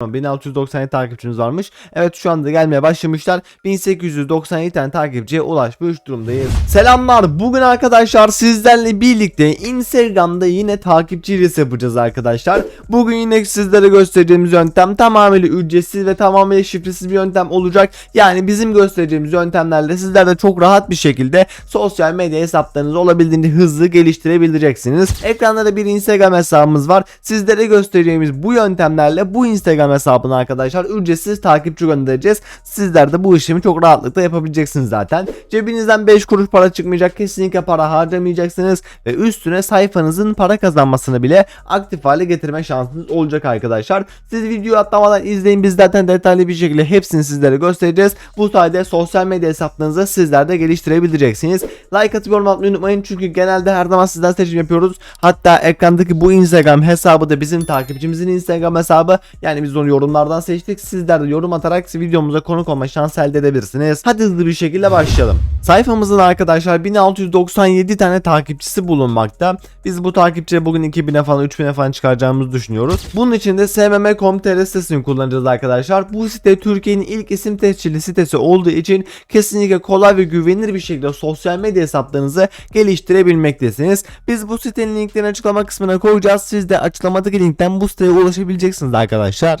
1697 takipçiniz varmış. Evet şu anda gelmeye başlamışlar. 1897 tane takipçiye ulaşmış durumdayız. Selamlar. Bugün arkadaşlar sizlerle birlikte Instagram'da yine takipçi reels yapacağız arkadaşlar. Bugün yine sizlere göstereceğimiz yöntem tamamıyla ücretsiz ve tamamıyla şifresiz bir yöntem olacak. Yani bizim göstereceğimiz yöntemlerle sizler de çok rahat bir şekilde sosyal medya hesaplarınızı olabildiğince hızlı geliştirebileceksiniz. Ekranda da bir Instagram hesabımız var. Sizlere göstereceğimiz bu yöntemlerle bu Instagram hesabına arkadaşlar ücretsiz takipçi göndereceğiz. Sizler de bu işlemi çok rahatlıkla yapabileceksiniz zaten. Cebinizden 5 kuruş para çıkmayacak. Kesinlikle para harcamayacaksınız ve üstüne sayfanızın para kazanmasını bile aktif hale getirme şansınız olacak arkadaşlar. Siz videoyu atlamadan izleyin. Biz zaten detaylı bir şekilde hepsini sizlere göstereceğiz. Bu sayede sosyal medya hesaplarınızı sizler de geliştirebileceksiniz. Like atıp yorum atmayı unutmayın çünkü genelde her zaman sizden seçim yapıyoruz. Hatta ekrandaki bu Instagram hesabı da bizim takipçimizin Instagram hesabı. Yani biz onu yorumlardan seçtik. Sizler de yorum atarak videomuza konuk olma şansı elde edebilirsiniz. Hadi hızlı bir şekilde başlayalım. Sayfamızın arkadaşlar 1697 tane takipçisi bulunmakta. Biz bu takipçiye bugün 2000'e falan 3000'e falan çıkaracağımızı düşünüyoruz. Bunun için de smm.com.tr sitesini kullanacağız arkadaşlar. Bu site Türkiye'nin ilk isim tescilli sitesi olduğu için kesinlikle kolay ve güvenilir bir şekilde sosyal medya hesaplarınızı geliştirebilmektesiniz. Biz bu sitenin linklerini açıklama kısmına koyacağız. Siz de açıklamadaki linkten bu siteye ulaşabileceksiniz arkadaşlar.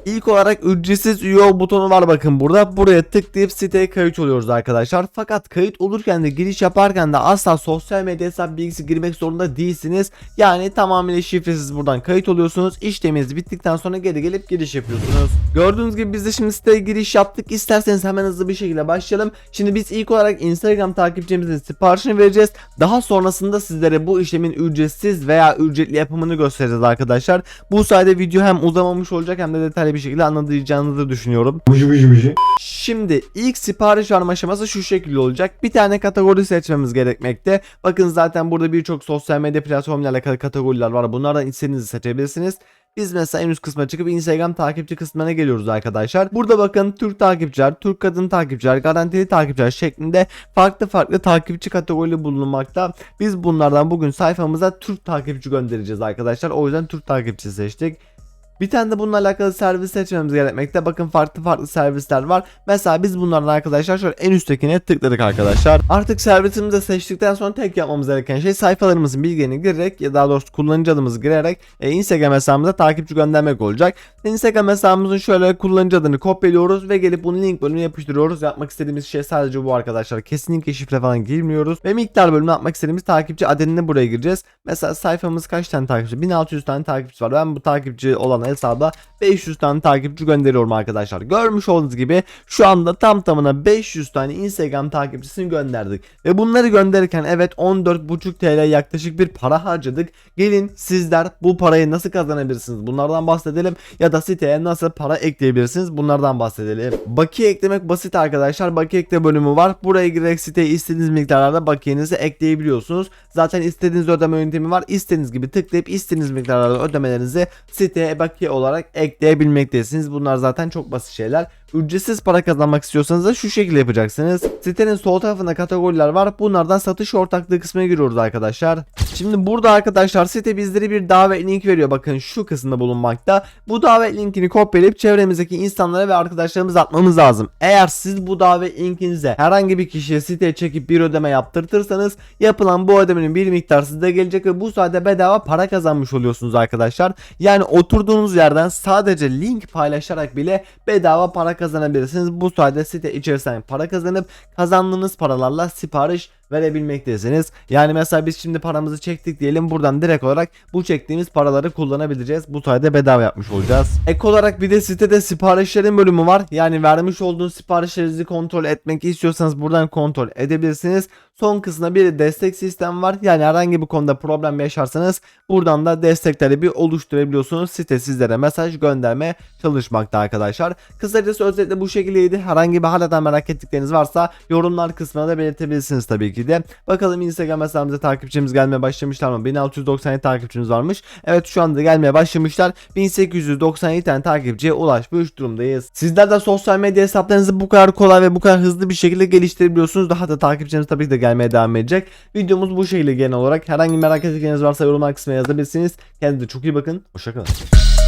İlk olarak ücretsiz üye ol butonu var bakın burada. Buraya tıklayıp siteye kayıt oluyoruz arkadaşlar. Fakat kayıt olurken de giriş yaparken de asla sosyal medya hesap bilgisi girmek zorunda değilsiniz. Yani tamamıyla şifresiz buradan kayıt oluyorsunuz. İşleminiz bittikten sonra geri gelip giriş yapıyorsunuz. Gördüğünüz gibi biz de şimdi siteye giriş yaptık. İsterseniz hemen hızlı bir şekilde başlayalım. Şimdi biz ilk olarak Instagram takipçimizin siparişini vereceğiz. Daha sonrasında sizlere bu işlemin ücretsiz veya ücretli yapımını göstereceğiz arkadaşlar. Bu sayede video hem uzamamış olacak hem de detaylı bir şekilde anlayacağınızı düşünüyorum. Şimdi ilk sipariş verme aşaması şu şekilde olacak. Bir tane kategori seçmemiz gerekmekte. Bakın zaten burada birçok sosyal medya platformuyla alakalı kategoriler var. Bunlardan istediğinizi seçebilirsiniz. Biz mesela en üst kısma çıkıp Instagram takipçi kısmına geliyoruz arkadaşlar. Burada bakın Türk takipçiler, Türk kadın takipçiler, garantili takipçiler şeklinde farklı farklı takipçi kategorileri bulunmakta. Biz bunlardan bugün sayfamıza Türk takipçi göndereceğiz arkadaşlar. O yüzden Türk takipçi seçtik. Bir tane de bununla alakalı servis seçmemiz gerekmekte. Bakın farklı farklı servisler var. Mesela biz bunlardan arkadaşlar şöyle en üsttekine tıkladık arkadaşlar. Artık servisimizi seçtikten sonra tek yapmamız gereken şey sayfalarımızın bilgilerini girerek ya daha doğrusu kullanıcı adımızı girerek e, Instagram hesabımıza takipçi göndermek olacak. Instagram hesabımızın şöyle kullanıcı adını kopyalıyoruz ve gelip bunu link bölümüne yapıştırıyoruz. Yapmak istediğimiz şey sadece bu arkadaşlar. Kesinlikle şifre falan girmiyoruz. Ve miktar bölümüne yapmak istediğimiz takipçi adını buraya gireceğiz. Mesela sayfamız kaç tane takipçi? 1600 tane takipçi var. Ben bu takipçi olan hesaba 500 tane takipçi gönderiyorum arkadaşlar. Görmüş olduğunuz gibi şu anda tam tamına 500 tane Instagram takipçisini gönderdik. Ve bunları gönderirken evet 14,5 TL yaklaşık bir para harcadık. Gelin sizler bu parayı nasıl kazanabilirsiniz? Bunlardan bahsedelim ya da siteye nasıl para ekleyebilirsiniz? Bunlardan bahsedelim. Bakiye eklemek basit arkadaşlar. Bakiye ekle bölümü var. Buraya girerek siteye istediğiniz miktarlarda bakiyenizi ekleyebiliyorsunuz. Zaten istediğiniz ödeme yöntemi var. İstediğiniz gibi tıklayıp istediğiniz miktarlarda ödemelerinizi siteye bakiye olarak ekleyebilmektesiniz. Bunlar zaten çok basit şeyler. Ücretsiz para kazanmak istiyorsanız da şu şekilde yapacaksınız. Sitenin sol tarafında kategoriler var. Bunlardan satış ortaklığı kısmına giriyoruz arkadaşlar. Şimdi burada arkadaşlar site bizlere bir davet link veriyor. Bakın şu kısımda bulunmakta. Bu davet linkini kopyalayıp çevremizdeki insanlara ve arkadaşlarımıza atmamız lazım. Eğer siz bu davet linkinize herhangi bir kişiye siteye çekip bir ödeme yaptırtırsanız yapılan bu ödemenin bir miktar size gelecek ve bu sayede bedava para kazanmış oluyorsunuz arkadaşlar. Yani oturduğunuz yerden sadece link paylaşarak bile bedava para kazanabilirsiniz. Bu sayede site içerisinden para kazanıp kazandığınız paralarla sipariş verebilmektesiniz. Yani mesela biz şimdi paramızı çektik diyelim buradan direkt olarak bu çektiğimiz paraları kullanabileceğiz. Bu sayede bedava yapmış olacağız. Ek olarak bir de sitede siparişlerin bölümü var. Yani vermiş olduğunuz siparişlerinizi kontrol etmek istiyorsanız buradan kontrol edebilirsiniz. Son kısmında bir de destek sistem var. Yani herhangi bir konuda problem yaşarsanız buradan da destekleri bir oluşturabiliyorsunuz. Site sizlere mesaj göndermeye çalışmakta arkadaşlar. Kısacası özetle bu şekildeydi. Herhangi bir haladan merak ettikleriniz varsa yorumlar kısmına da belirtebilirsiniz tabii ki de. Bakalım Instagram hesabımıza takipçimiz gelmeye başlamışlar mı? 1697 takipçimiz varmış. Evet şu anda gelmeye başlamışlar. 1897 tane takipçiye ulaşmış durumdayız. Sizler de sosyal medya hesaplarınızı bu kadar kolay ve bu kadar hızlı bir şekilde geliştirebiliyorsunuz. Daha da takipçiniz tabii ki de gelmeye devam edecek. Videomuz bu şekilde genel olarak. Herhangi merak ettikleriniz varsa yorumlar kısmına yazabilirsiniz. Kendinize çok iyi bakın. Hoşçakalın.